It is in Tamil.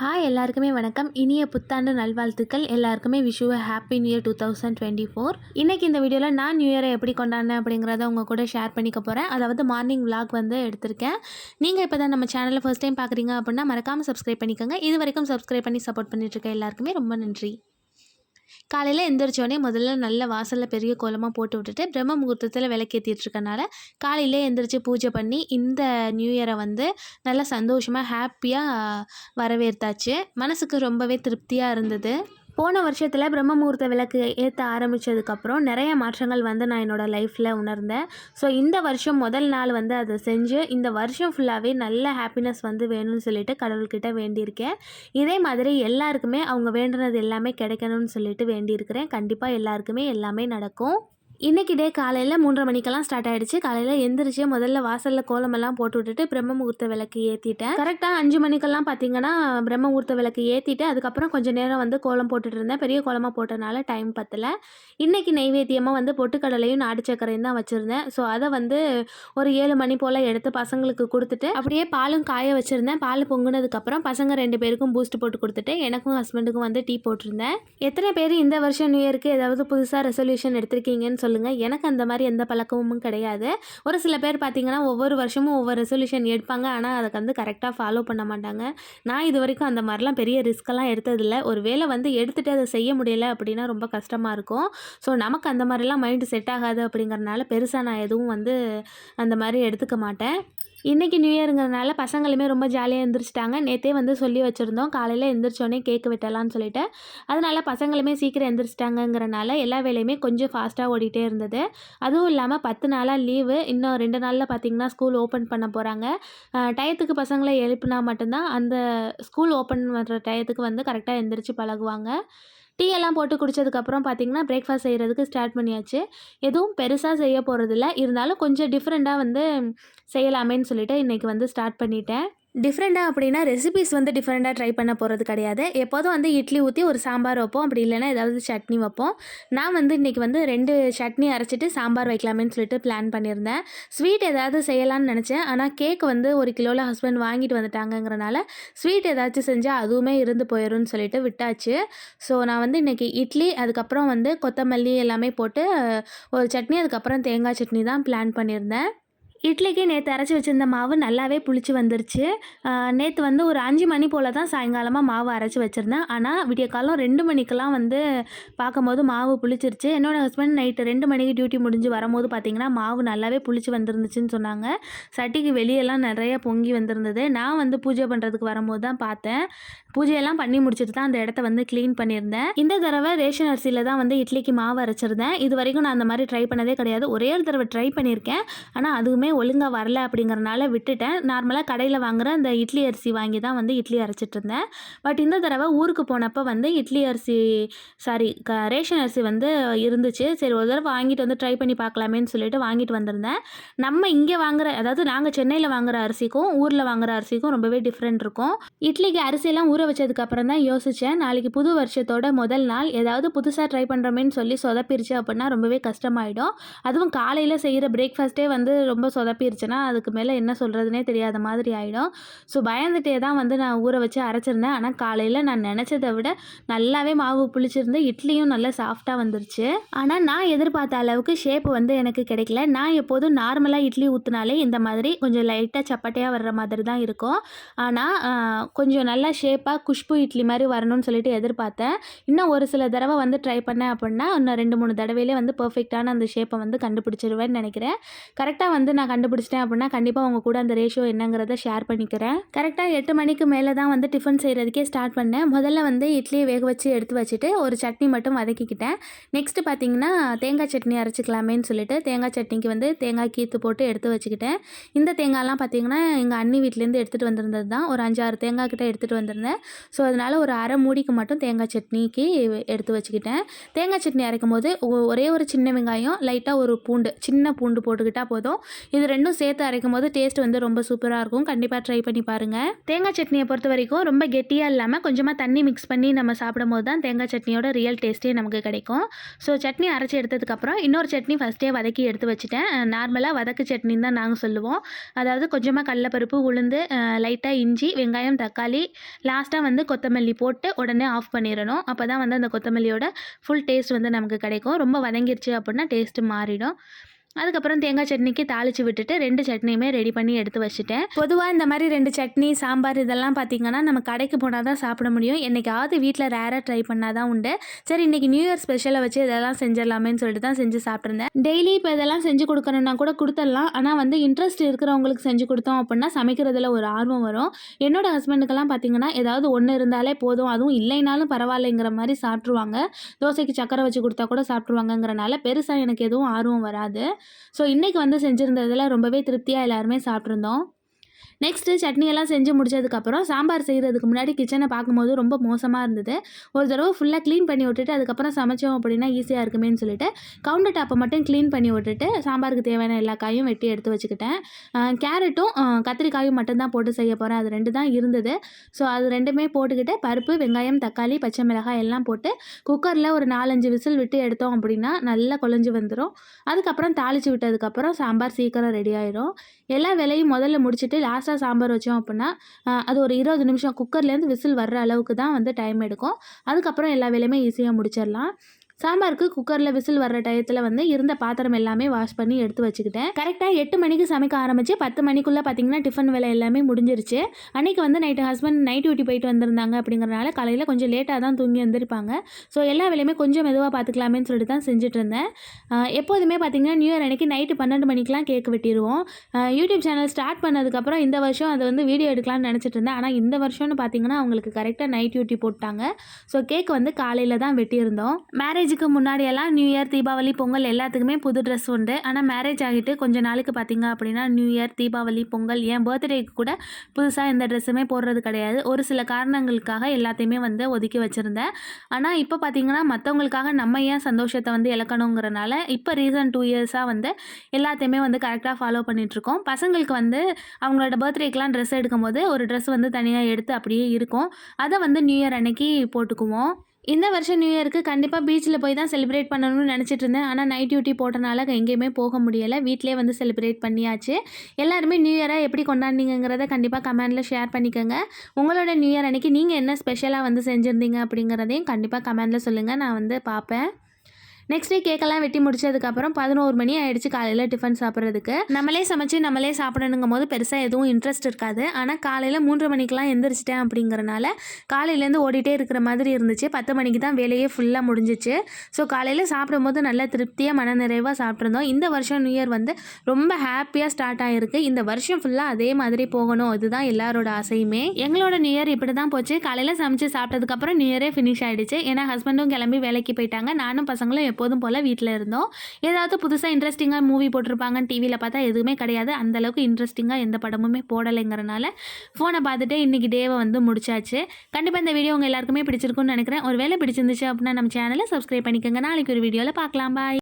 ஹாய் எல்லாருக்குமே வணக்கம். இனிய புத்தாண்டு நல்வாழ்த்துக்கள். எல்லாருக்குமே wish happy new year two thousand twenty four இன்றைக்கி இந்த வீடியோவில் நான் நியூ இயரை எப்படி கொண்டாடினேன் அப்படிங்கிறத உங்கள் கூட ஷேர் பண்ணிக்க போகிறேன் அதாவது மார்னிங் vlog வந்து எடுத்திருக்கேன். நீங்கள் இப்போ தான் நம்ம சேனலில் ஃபர்ஸ்ட் டைம் பார்க்குறீங்க அப்படின்னா மறக்காமல் சப்ஸ்கிரைப் பண்ணிக்கோங்க. இது வரைக்கும் சப்ஸ்கிரைப் பண்ணி சப்போர்ட் பண்ணிட்டுருக்க எல்லாருக்குமே ரொம்ப நன்றி. காலையில் எந்திரிச்சோடனே முதல்ல நல்ல வாசலில் பெரிய கோலமாக போட்டு விட்டுட்டு பிரம்ம முகூர்த்தத்தில் விளக்கேற்றிட்டு இருக்கனால காலையிலே எந்திரிச்சு பூஜை பண்ணி இந்த நியூ இயரை வந்து நல்லா சந்தோஷமாக ஹாப்பியாக வரவேற்றாச்சு மனசுக்கு ரொம்பவே திருப்தியாக இருந்தது. போன வருஷத்தில் பிரம்மமுகூர்த்த விளக்கு ஏற்ற ஆரம்பித்ததுக்கப்புறம் நிறைய மாற்றங்கள் வந்து நான் என்னோடய லைஃப்பில் உணர்ந்தேன். ஸோ இந்த வருஷம் முதல் நாள் வந்து அதை செஞ்சு இந்த வருஷம் ஃபுல்லாகவே நல்ல ஹாப்பினஸ் வந்து வேணும்னு சொல்லிட்டு கடவுள்கிட்ட வேண்டியிருக்கேன். இதே மாதிரி எல்லாருக்குமே அவங்க வேண்டுனது எல்லாமே கிடைக்கணும்னு சொல்லிட்டு வேண்டியிருக்கிறேன். கண்டிப்பாக எல்லாருக்குமே எல்லாமே நடக்கும். இன்றைக்கி டே காலையில் மூன்றரை மணிக்கெல்லாம் ஸ்டார்ட் ஆகிடுச்சு காலையில் எந்திரிச்சு முதல்ல வாசலில் கோலமெல்லாம் போட்டு விட்டுட்டு பிரம்ம முகூர்த்த விளக்கு ஏற்றிட்டேன் கரெக்டாக அஞ்சு மணிக்கெல்லாம் பார்த்தீங்கன்னா பிரம்ம முகூர்த்த விளக்கு ஏற்றிட்டு அதுக்கப்புறம் கொஞ்சம் நேரம் வந்து கோலம் போட்டுட்டு இருந்தேன். பெரிய கோலமாக போட்டனால டைம் பத்தலை. இன்றைக்கி நைவேத்தியமாக வந்து பொட்டுக்கடலையும் நாடு சர்க்கரையும் தான் வச்சுருந்தேன். ஸோ அதை வந்து ஒரு ஏழு மணி போல் எடுத்து பசங்களுக்கு கொடுத்துட்டு அப்படியே பாலும் காய வச்சுருந்தேன். பால் பொங்குனதுக்கப்புறம் பசங்க ரெண்டு பேருக்கும் பூஸ்ட் போட்டு கொடுத்துட்டு எனக்கும் ஹஸ்பண்டுக்கும் வந்து டீ போட்டிருந்தேன். எத்தனை பேர் இந்த வருஷம் நியூ இயருக்கு ஏதாவது புதுசாக ரெசல்யூஷன் எடுத்திருக்கீங்கன்னு சொல்லுங்கள் எனக்கு அந்த மாதிரி எந்த பழக்கமும் கிடையாது. ஒரு சில பேர் பார்த்தீங்கன்னா ஒவ்வொரு வருஷமும் ஒவ்வொரு ரெசல்யூஷன் எடுப்பாங்க. ஆனால் அதுக்கு வந்து கரெக்டாக ஃபாலோ பண்ண மாட்டாங்க. நான் இது வரைக்கும் அந்த மாதிரிலாம் பெரிய ரிஸ்க்கெல்லாம் எடுத்ததில்ல. ஒரு வேலை வந்து எடுத்துகிட்டு அதை செய்ய முடியல அப்படின்னா ரொம்ப கஷ்டமாக இருக்கும். ஸோ நமக்கு அந்த மாதிரிலாம் மைண்டு செட் ஆகாது அப்படிங்கிறனால பெருசாக நான் எதுவும் வந்து அந்த மாதிரி எடுத்துக்க மாட்டேன். இன்றைக்கி நியூ இயருங்கிறதுனால பசங்களுமே ரொம்ப ஜாலியாக எழுந்திரிச்சிட்டாங்க நேற்றே வந்து சொல்லி வச்சுருந்தோம். காலையில் எழுந்திரிச்சோடனே கேக் வெட்டலாம்னு சொல்லிட்டு. அதனால் பசங்களுமே சீக்கிரம் எந்திரிச்சிட்டாங்கங்கிறனால எல்லா வேலையுமே கொஞ்சம் ஃபாஸ்ட்டாக ஓடிட்டே இருந்தது. அதுவும் இல்லாமல் பத்து நாளாக லீவு இன்னும் ரெண்டு நாளில் பார்த்திங்கன்னா ஸ்கூல் ஓப்பன் பண்ண போகிறாங்க டயத்துக்கு பசங்களை எழுப்புனா மட்டும்தான் அந்த ஸ்கூல் ஓப்பன் பண்ணுற டயத்துக்கு வந்து கரெக்டாக எழுந்திரிச்சு பழகுவாங்க. டீ எல்லாம் போட்டு குடித்ததுக்கப்புறம் பார்த்திங்கன்னா பிரேக்ஃபாஸ்ட் செய்கிறதுக்கு ஸ்டார்ட் பண்ணியாச்சு. எதுவும் பெருசாக செய்ய போகிறதில்ல இருந்தாலும் கொஞ்சம் டிஃப்ரெண்ட்டாக வந்து செய்யலாமேன்னு சொல்லிட்டு இன்றைக்கி வந்து ஸ்டார்ட் பண்ணிட்டேன். டிஃப்ரெண்ட்டாக அப்படின்னா ரெசிபிஸ் வந்து டிஃப்ரெண்ட்டாக ட்ரை பண்ண போகிறது கிடையாது. எப்போதும் வந்து இட்லி ஊற்றி ஒரு சாம்பார் வைப்போம். அப்படி இல்லைன்னா ஏதாவது சட்னி வைப்போம். நான் வந்து இன்றைக்கி வந்து ரெண்டு சட்னி அரைச்சிட்டு சாம்பார் வைக்கலாமேன்னு சொல்லிட்டு பிளான் பண்ணியிருந்தேன். ஸ்வீட் ஏதாவது செய்யலான்னு நினச்சேன். ஆனால் கேக் வந்து ஒரு கிலோவில் ஹஸ்பண்ட் வாங்கிட்டு வந்துட்டாங்கங்கிறனால ஸ்வீட் ஏதாச்சும் செஞ்சால் அதுவுமே இருந்து போயிடும்னு சொல்லிட்டு விட்டாச்சு. ஸோ நான் வந்து இன்றைக்கி இட்லி அதுக்கப்புறம் வந்து கொத்தமல்லி எல்லாமே போட்டு ஒரு சட்னி அதுக்கப்புறம் தேங்காய் சட்னி தான் பிளான் பண்ணியிருந்தேன். இட்லிக்கு நேற்று அரைச்சி வச்சுருந்த மாவு நல்லாவே புளிச்சு வந்துருச்சு. நேற்று வந்து ஒரு அஞ்சு மணி போல் தான் சாயங்காலமாக மாவு அரைச்சி வச்சுருந்தேன். ஆனால் விடிய காலம் ரெண்டு மணிக்கெலாம் வந்து பார்க்கும்போது மாவு புளிச்சிருச்சு. என்னோடய ஹஸ்பண்ட் நைட்டு ரெண்டு மணிக்கு டியூட்டி முடிஞ்சு வரும்போது பார்த்திங்கன்னா மாவு நல்லாவே புளிச்சு வந்துருந்துச்சுன்னு சொன்னாங்க. சட்டிக்கு வெளியெல்லாம் நிறைய பொங்கி வந்திருந்தது. நான் வந்து பூஜை பண்ணுறதுக்கு வரும்போது தான் பார்த்தேன். பூஜையெல்லாம் பண்ணி முடிச்சுட்டு தான் அந்த இடத்த வந்து க்ளீன் பண்ணியிருந்தேன். இந்த தடவை ரேஷன் அரிசியில் தான் வந்து இட்லிக்கு மாவு அரைச்சிருந்தேன். இது வரைக்கும் நான் அந்த மாதிரி ட்ரை பண்ணதே கிடையாது. ஒரே ஒரு தடவை ட்ரை பண்ணியிருக்கேன். ஆனால் அதுவுமே ஒழுங்காக வரல அப்படிங்கிறனால விட்டுட்டேன். நார்மலாக கடையில் வாங்குற அந்த இட்லி அரிசி வாங்கி தான் வந்து இட்லி அரைச்சிட்டு இருந்தேன். பட் இந்த தடவை ஊருக்கு போனப்போ வந்து இட்லி அரிசி சாரி க ரேஷன் அரிசி வந்து இருந்துச்சு. சரி ஒரு தடவை வாங்கிட்டு வந்து ட்ரை பண்ணி பார்க்கலாமேன்னு சொல்லிட்டு வாங்கிட்டு வந்திருந்தேன். நம்ம இங்கே வாங்குற அதாவது நாங்கள் சென்னையில் வாங்குற அரிசிக்கும் ஊரில் வாங்குற அரிசிக்கும் ரொம்பவே டிஃப்ரெண்ட் இருக்கும். இட்லிக்கு அரிசியெல்லாம் ஊற வச்சதுக்கப்புறம் தான் யோசித்தேன் நாளைக்கு புது வருஷத்தோட முதல் நாள் ஏதாவது புதுசாக ட்ரை பண்ணுறோமேன்னு சொல்லி சொதப்பிருச்சு அப்படின்னா ரொம்பவே கஷ்டமாயிடும். அதுவும் காலையில் செய்கிற பிரேக்ஃபாஸ்ட்டே வந்து ரொம்ப சொதப்பிருச்சுன்னா அதுக்கு மேலே என்ன சொல்கிறதுனே தெரியாத மாதிரி ஆகிடும் ஸோ பயந்துட்டே தான் வந்து நான் ஊற வச்சு அரைச்சிருந்தேன். ஆனால் காலையில் நான் நினச்சதை விட நல்லாவே மாவு புளிச்சிருந்து இட்லியும் நல்லா சாஃப்டாக வந்துருச்சு. ஆனால் நான் எதிர்பார்த்த அளவுக்கு ஷேப் வந்து எனக்கு கிடைக்கல. நான் எப்போதும் நார்மலாக இட்லி ஊற்றினாலே இந்த மாதிரி கொஞ்சம் லைட்டாக சப்பட்டையாக வர்ற மாதிரி தான் இருக்கும். ஆனால் கொஞ்சம் நல்லா ஷேப்பாக குஷ்பு இட்லி மாதிரி வரணும்னு சொல்லிட்டு எதிர்பார்த்தேன். இன்னும் ஒரு சில தடவை வந்து ட்ரை பண்ணேன் அப்படின்னா இன்னும் ரெண்டு மூணு தடவையிலே வந்து பர்ஃபெக்டான அந்த ஷேப்பை வந்து கண்டுபிடிச்சிருவேன்னு நினைக்கிறேன். கரெக்டாக வந்து நான் கண்டுபிடிச்சிட்டேன் அப்படின்னா கண்டிப்பாக உங்கள் கூட அந்த ரேஷியோ என்னங்கிறத ஷேர் பண்ணிக்கிறேன். கரெக்டாக எட்டு மணிக்கு மேலே தான் வந்து டிஃபன் செய்கிறதுக்கே ஸ்டார்ட் பண்ணேன். முதல்ல வந்து இட்லியை வேக வச்சு எடுத்து வச்சுட்டு ஒரு சட்னி மட்டும் வதக்கிக்கிட்டேன். நெக்ஸ்ட்டு பார்த்தீங்கன்னா தேங்காய் சட்னி அரைச்சிக்கலாமேன்னு சொல்லிட்டு தேங்காய் சட்னிக்கு வந்து தேங்காய் கீத்து போட்டு எடுத்து வச்சுக்கிட்டேன். இந்த தேங்காய்லாம் பார்த்தீங்கன்னா எங்கள் அண்ணி வீட்டிலேருந்து எடுத்துகிட்டு வந்திருந்தது தான். ஒரு அஞ்சாறு தேங்காய் கிட்டே எடுத்துகிட்டு வந்திருந்தேன். ஸோ அதனால் ஒரு அரை மூடிக்கு மட்டும் தேங்காய் சட்னிக்கு எடுத்து வச்சுக்கிட்டேன். தேங்காய் சட்னி அரைக்கும் போது ஒ- ஒரே ஒரு சின்ன வெங்காயம் லைட்டாக ஒரு பூண்டு சின்ன பூண்டு போட்டுக்கிட்டால் போதும். இது ரெண்டும் சேர்த்து அரைக்கும் போது டேஸ்ட் வந்து ரொம்ப சூப்பராக இருக்கும். கண்டிப்பாக ட்ரை பண்ணி பாருங்கள் தேங்காய் சட்னியை பொறுத்த வரைக்கும் ரொம்ப கெட்டியாக இல்லாமல் கொஞ்சமாக தண்ணி மிக்ஸ் பண்ணி நம்ம சாப்பிடும் போது தான் தேங்காய் சட்னியோட ரியல் டேஸ்ட்டே நமக்கு கிடைக்கும். ஸோ சட்னி அரைச்சி எடுத்ததுக்கப்புறம் இன்னொரு சட்னி ஃபஸ்ட்டே வதக்கி எடுத்து வச்சுட்டேன். நார்மலாக வதக்கு சட்னின்னு தான் நாங்கள் சொல்லுவோம். அதாவது கொஞ்சமாக கடலப்பருப்பு உளுந்து லைட்டாக இஞ்சி வெங்காயம் தக்காளி லாஸ்ட்டாக வந்து கொத்தமல்லி போட்டு உடனே ஆஃப் பண்ணிடணும். அப்போ தான் வந்து அந்த கொத்தமல்லியோட ஃபுல் டேஸ்ட் வந்து நமக்கு கிடைக்கும். ரொம்ப வதங்கிருச்சு அப்படின்னா டேஸ்ட்டு மாறிடும். அதுக்கப்புறம் தேங்காய் சட்னிக்கு தாளித்து விட்டுட்டு ரெண்டு சட்னியுமே ரெடி பண்ணி எடுத்து வச்சுட்டேன். பொதுவாக இந்த மாதிரி ரெண்டு சட்னி சாம்பார் இதெல்லாம் பார்த்திங்கன்னா நம்ம கடைக்கு போனால் தான் சாப்பிட முடியும். என்றைக்காவது வீட்டில் ரேராக ட்ரை பண்ணால் தான் உண்டு. சரி இன்றைக்கி நியூ இயர் ஸ்பெஷலை வச்சு இதெல்லாம் செஞ்சிடலாமேன்னு சொல்லிட்டு தான் செஞ்சு சாப்பிட்ருந்தேன் டெய்லி இப்போ இதெல்லாம் செஞ்சு கொடுக்கணுன்னா கூட கொடுத்துடலாம். ஆனால் வந்து இன்ட்ரெஸ்ட் இருக்கிறவங்களுக்கு செஞ்சு கொடுத்தோம் அப்படின்னா சமைக்கிறதுல ஒரு ஆர்வம் வரும். என்னோட ஹஸ்பண்டுக்கெல்லாம் பார்த்திங்கன்னா ஏதாவது ஒன்று இருந்தாலே போதும் அதுவும் இல்லைனாலும் பரவாயில்லைங்கிற மாதிரி சாப்பிட்ருவாங்க தோசைக்கு சக்கரை வச்சு கொடுத்தா கூட சாப்பிட்ருவாங்கங்கிறனால பெருசாக எனக்கு எதுவும் ஆர்வம் வராது. ஸோ இன்றைக்கி வந்து செஞ்சுருந்ததில் ரொம்பவே திருப்தியாக எல்லாருமே சாப்பிட்ருந்தோம் நெக்ஸ்ட்டு சட்னியெல்லாம் செஞ்சு முடிச்சதுக்கப்புறம் சாம்பார் செய்கிறதுக்கு முன்னாடி கிச்சனை பார்க்கும்போது ரொம்ப மோசமாக இருந்தது. ஒரு தடவை ஃபுல்லாக க்ளீன் பண்ணி விட்டுட்டு அதுக்கப்புறம் சமைச்சோம் அப்படின்னா ஈஸியாக இருக்குமேன்னு சொல்லிட்டு கவுண்டர் டாப்பை மட்டும் க்ளீன் பண்ணி விட்டுட்டு சாம்பாருக்கு தேவையான எல்லா காயும் வெட்டி எடுத்து வச்சுக்கிட்டேன். கேரட்டும் கத்திரிக்காயும் மட்டும்தான் போட்டு செய்ய போகிறேன் அது ரெண்டு தான் இருந்தது. ஸோ அது ரெண்டுமே போட்டுக்கிட்டு பருப்பு வெங்காயம் தக்காளி பச்சை மிளகாய் எல்லாம் போட்டு குக்கரில் ஒரு நாலஞ்சு விசில் விட்டு எடுத்தோம் அப்படின்னா நல்லா குழஞ்சி வந்துடும் அதுக்கப்புறம் தாளித்து விட்டதுக்கப்புறம் சாம்பார் சீக்கிரம் ரெடி ஆயிரும். எல்லா வேலையும் முதல்ல முடிச்சுட்டு லாஸ்ட்டாக சாம்பார் வச்சோம் அப்படின்னா அது ஒரு இருபது நிமிஷம் குக்கர்லேருந்து விசில் வர்ற அளவுக்கு தான் வந்து டைம் எடுக்கும். அதுக்கப்புறம் எல்லா வேலையுமே ஈஸியாக முடிச்சிடலாம். சாம்பாருக்கு குக்கரில் விசில் வர்ற டயத்தில் வந்து இருந்த பாத்திரம் எல்லாமே வாஷ் பண்ணி எடுத்து வச்சுக்கிட்டேன். கரெக்டாக எட்டு மணிக்கு சமைக்க ஆரம்பித்து பத்து மணிக்குள்ளே பார்த்தீங்கன்னா டிஃபன் வேலை எல்லாமே முடிஞ்சிருச்சு. அன்றைக்கி வந்து நைட்டு ஹஸ்பண்ட் நைட் டியூட்டி போயிட்டு வந்திருந்தாங்க அப்படிங்கிறனால காலையில் கொஞ்சம் லேட்டாக தான் தூங்கி வந்திருப்பாங்க. ஸோ எல்லா வேலையுமே கொஞ்சம் மெதுவாக பார்த்துக்கலாமேன்னு சொல்லிட்டு தான் செஞ்சுட்டு இருந்தேன். எப்போதுமே பார்த்தீங்கன்னா நியூ இயர் அன்றைக்கி நைட்டு பன்னெண்டு மணிக்கெலாம் கேக் வெட்டிடுவோம் யூடியூப் சேனல் ஸ்டார்ட் பண்ணதுக்கப்புறம் இந்த வருஷம் அதை வந்து வீடியோ எடுக்கலாம்னு நினச்சிட்டு இருந்தேன். ஆனால் இந்த வருஷம்னு பார்த்தீங்கன்னா அவங்களுக்கு கரெக்டாக நைட் டியூட்டி போட்டாங்க. ஸோ கேக் வந்து காலையில் தான் வெட்டியிருந்தோம். மேரேஜ் மேரேஜுக்கு முன்னாடியெல்லாம் நியூ இயர் தீபாவளி பொங்கல் எல்லாத்துக்குமே புது ட்ரெஸ் உண்டு. ஆனால் மேரேஜ் ஆகிட்டு கொஞ்ச நாளைக்கு பார்த்தீங்க அப்படின்னா நியூ இயர் தீபாவளி பொங்கல் ஏன் பர்த்டேக்கு கூட புதுசாக எந்த ட்ரெஸ்ஸுமே போடுறது கிடையாது. ஒரு சில காரணங்களுக்காக எல்லாத்தையுமே வந்து ஒதுக்கி வச்சுருந்தேன். ஆனால் இப்போ பார்த்திங்கன்னா மற்றவங்களுக்காக நம்ம ஏன் சந்தோஷத்தை வந்து இழக்கணுங்கிறனால இப்போ ரீசன் டூ இயர்ஸாக வந்து எல்லாத்தையுமே வந்து கரெக்டாக ஃபாலோ பண்ணிகிட்ருக்கோம் பசங்களுக்கு வந்து அவங்களோட பர்த்டேக்கெலாம் ட்ரெஸ் எடுக்கும்போது ஒரு ட்ரெஸ் வந்து தனியாக எடுத்து அப்படியே இருக்கும். அதை வந்து நியூ இயர் அன்னைக்கு போட்டுக்குவோம். இந்த வருஷம் நியூ இயருக்கு கண்டிப்பாக பீச்சில் போய் தான் செலிப்ரேட் பண்ணணும்னு நினச்சிட்டு இருந்தேன் ஆனால் நைட் டியூட்டி போட்டனால எங்கேயுமே போக முடியலை. வீட்டிலே வந்து செலிப்ரேட் பண்ணியாச்சு. எல்லாருமே நியூ இயராக எப்படி கொண்டாடினீங்கிறத கண்டிப்பாக கமெண்டில் ஷேர் பண்ணிக்கோங்க. உங்களோட நியூ இயர் அன்றைக்கி நீங்கள் என்ன ஸ்பெஷலாக வந்து செஞ்சுருந்தீங்க அப்படிங்கிறதையும் கண்டிப்பாக கமெண்டில் சொல்லுங்கள் நான் வந்து பார்ப்பேன். நெக்ஸ்ட் டே கேக்கெல்லாம் வெட்டி முடிச்சதுக்கப்புறம் பதினோரு மணி ஆயிடுச்சு காலையில் டிஃபன் சாப்பிட்றதுக்கு. நம்மளே சமைச்சு நம்மளே சாப்பிடணுங்கும் போது பெருசாக எதுவும் இன்ட்ரெஸ்ட் இருக்காது. ஆனால் காலையில் மூன்று மணிக்கெலாம் எந்திரிச்சிட்டேன் அப்படிங்கிறனால காலையிலேருந்து ஓடிட்டே இருக்கிற மாதிரி இருந்துச்சு. பத்து மணிக்கு தான் வேலையே ஃபுல்லாக முடிஞ்சிச்சு. ஸோ காலையில் சாப்பிடும்போது நல்ல திருப்தியாக மன நிறைவாக சாப்பிட்ருந்தோம் இந்த வருஷம் நியூ இயர் வந்து ரொம்ப ஹாப்பியாக ஸ்டார்ட் ஆகிருக்கு இந்த வருஷம் ஃபுல்லாக அதே மாதிரி போகணும். இதுதான் எல்லாரோட ஆசையுமே. எங்களோட நியூ இயர் இப்படி தான் போச்சு. காலையில் சமைச்சு சாப்பிட்டதுக்கப்புறம் நியூ இயரே ஃபினிஷ் ஆகிடுச்சு ஏன்னா ஹஸ்பண்டும் கிளம்பி வேலைக்கு போயிட்டாங்க. நானும் பசங்களும் எப்போதும் போல் வீட்டில் இருந்தோம். ஏதாவது புதுசாக இன்ட்ரெஸ்டிங்காக மூவி போட்டிருப்பாங்கன்னு டிவியில் பார்த்தா எதுவுமே கிடையாது. அந்தளவுக்கு இன்ட்ரெஸ்டிங்காக எந்த படமுமே போடலைங்கிறனால ஃபோனை பார்த்துட்டு இன்றைக்கி டேவை வந்து முடிச்சாச்சு. கண்டிப்பாக இந்த வீடியோ உங்கள் எல்லாருக்குமே பிடிச்சிருக்குன்னு நினைக்கிறேன். ஒரு வேலை பிடிச்சிருந்துச்சு அப்படின்னா நம்ம சேனலை சப்ஸ்கிரைப் பண்ணிக்கோங்க. நாளைக்கு ஒரு வீடியோவில் பார்க்கலாம். பாய்